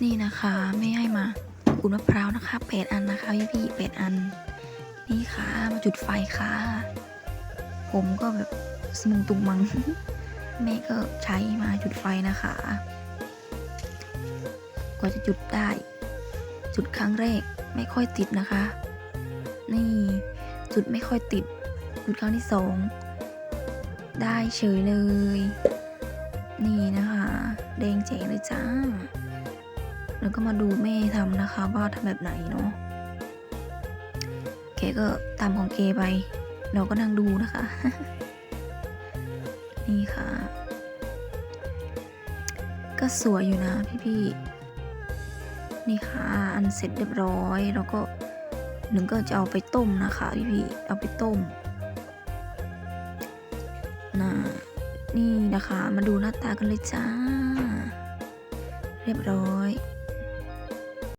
นี่นะคะไม่ให้มาขูดมะพร้าวนะคะแปดอันนะคะพี่พี่ๆแปดอัน นี่ค่ะมาจุดไฟค่ะ ผมก็แบบสมุงตุงมังแม่ก็ใช้มาจุดไฟนะคะ กว่าจะจุดได้ จุดครั้งแรกไม่ค่อยติดนะคะ นี่จุดไม่ค่อยติด จุดครั้งที่สองได้เฉยเลย นี่นะคะ แดงแจ๋เลยจ้า แล้วก็มาดูแม่ทำนะคะ ว่าทำแบบไหนเนาะแกก็ตามของเกไป เราก็นั่งดูนะคะ นี่ค่ะ ก็สวยอยู่นะพี่ๆนี่ค่ะ อันเสร็จเรียบร้อย แล้วก็หนึ่งก็จะเอาไปต้มนะคะพี่ๆเอาไปต้มน่ะนี่นะคะ มาดูหน้าตากันเลยจ้า เรียบร้อย